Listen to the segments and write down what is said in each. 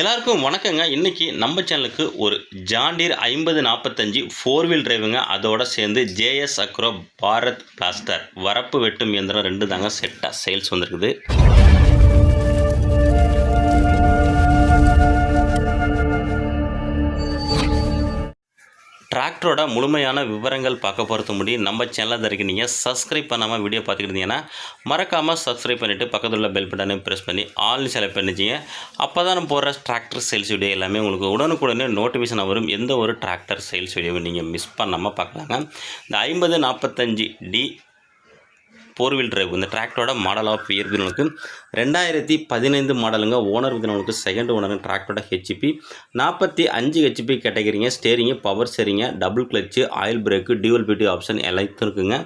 எல்லாருக்கும் வணக்கங்க. இன்றைக்கி நம்ம சேனலுக்கு ஒரு ஜாண்டீர் ஐம்பது நாற்பத்தஞ்சு ஃபோர் வீல் டிரைவுங்க அதோடு சேர்ந்து ஜேஎஸ் அக்ரோ பாரத் பிளாஸ்டர் வரப்பு வெட்டும் இயந்திரம் ரெண்டு தாங்க செட்டாக சேல்ஸ் வந்திருக்குது. டிராக்டரோட முழுமையான விவரங்கள் பார்க்க போகிறது முடியும் நம்ம சேனலில் இருக்கு நீங்கள் சப்ஸ்கிரைப் பண்ணாமல் வீடியோ பார்த்துக்கிட்டீங்கன்னா மறக்காமல் சப்ஸ்கிரைப் பண்ணிவிட்டு பக்கத்தில் உள்ள பெல் பட்டனை ப்ரெஸ் பண்ணி ஆல் செலக்ட் பண்ணிச்சிங்க அப்போ தான் நம்ம போடுற டிராக்டர் சேல்ஸ் வீடியோ எல்லாமே உங்களுக்கு உடனுக்குடனே நோட்டிஃபிகேஷன் வரும். எந்த ஒரு டிராக்டர் சேல்ஸ் வீடியோவை நீங்கள் மிஸ் பண்ணாமல் பார்க்கலாங்க. இந்த ஐம்பது நாற்பத்தஞ்சு டி ஃபோர் வீல் டிரைவ் இந்த டிராக்டரோட மாடல் ஆஃப் இயர் விதனுக்கு ரெண்டாயிரத்தி பதினைந்து மாடலுங்க ஓனர் விதனவுக்கு செகண்ட் ஓனருங்க டிராக்டரோட ஹெச்பி நாற்பத்தி அஞ்சு ஹெச்பி கேட்டகரிங்க steering power ஸ்டேரிங்க double clutch oil brake dual PTO option எல்லாத்தையும் இருக்குங்க.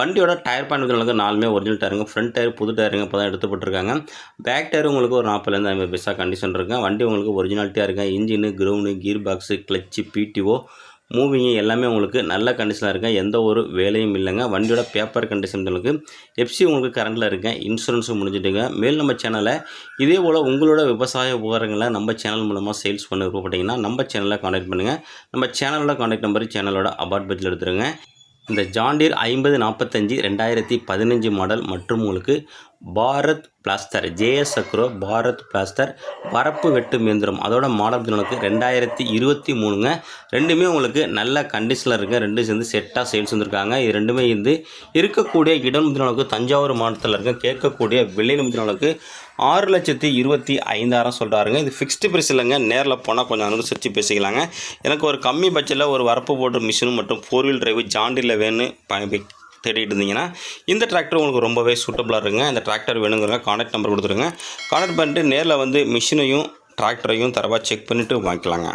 வண்டியோட டயர் பாயிண்ட் விதனுக்கு நாலுமே ஒரிஜினல் டயருங்க ஃப்ரண்ட் டயர் புது டயருங்க இப்போ தான் எடுத்துப்பட்டிருக்காங்க. பேக் டயர் உங்களுக்கு ஒரு நாற்பதுலேருந்து ஐம்பது பைசா கண்டிஷன் இருக்குங்க. வண்டி உங்களுக்கு ஒரிஜினாலிட்டியாக இருக்குங்க. Engine ground gear box clutch PTO moving எல்லாமே உங்களுக்கு நல்ல கண்டிஷனாக இருக்கேன். எந்த ஒரு வேலையும் இல்லைங்க. வண்டியோட பேப்பர் கண்டிஷன் உங்களுக்கு. எஃப்சி உங்களுக்கு கரண்டில் இருக்கேன். இன்சூரன்ஸும் முடிஞ்சுட்டுங்க. மேல் நம்ம சேனலை இதே போல் உங்களோட விவசாய உபகரணங்களை நம்ம சேனல் மூலமாக சேல்ஸ் பண்ண விருப்பப்பட்டீங்கன்னா நம்ம சேனலில் காண்டாக்ட் பண்ணுங்கள் நம்ம சேனலோட காண்டாக்ட் நம்பர் சேனலோட அபார்ட் பட்ஜில் எடுத்துருங்க. இந்த ஜாண்டீர் ஐம்பது நாற்பத்தஞ்சு ரெண்டாயிரத்தி பதினஞ்சு மாடல் மற்றும் உங்களுக்கு Bharat blaster JS agro Bharat blaster வரப்பு வெட்டு மேந்திரம் அதோட மாடல் உங்களுக்கு ரெண்டாயிரத்தி இருபத்தி மூணுங்க. ரெண்டுமே உங்களுக்கு நல்ல கண்டிஷனில் இருக்குது ரெண்டு சேர்ந்து செட்டாக சேல்ஸ் வந்திருக்காங்க. இது ரெண்டுமே இருந்து இருக்கக்கூடிய இடம் அளவுக்கு தஞ்சாவூர் மாவட்டத்தில் இருக்க கேட்கக்கூடிய வெள்ளை அளவுக்கு ஆறு லட்சத்தி இருபத்தி ஐந்தாயிரம் சொல்கிறாருங்க இது ஃபிக்ஸ்டு ப்ரைஸ் இல்லைங்க. நேரில் போனால் கொஞ்சம் அனுசரித்து பேசிக்கலாங்க. எனக்கு ஒரு கம்மி பட்ஜெட்டில் ஒரு வரப்பு போட்டு மிஷினும் மற்றும் ஃபோர் வீல் டிரைவ் ஜாண்டியில் வேணும் தேடிட்டு இருந்தீங்கன்னா இந்த டிராக்டர் உங்களுக்கு ரொம்பவே சூட்டபுளாக இருக்குங்க. இந்த டிராக்டர் வேணுங்கிறங்க கான்டாக்ட் நம்பர் கொடுத்துருங்க. கான்டாக்ட் பண்ணிட்டு நேரில் வந்து மிஷினையும் டிராக்டரையும் தரவாக செக் பண்ணிவிட்டு வாங்கிக்கலாங்க.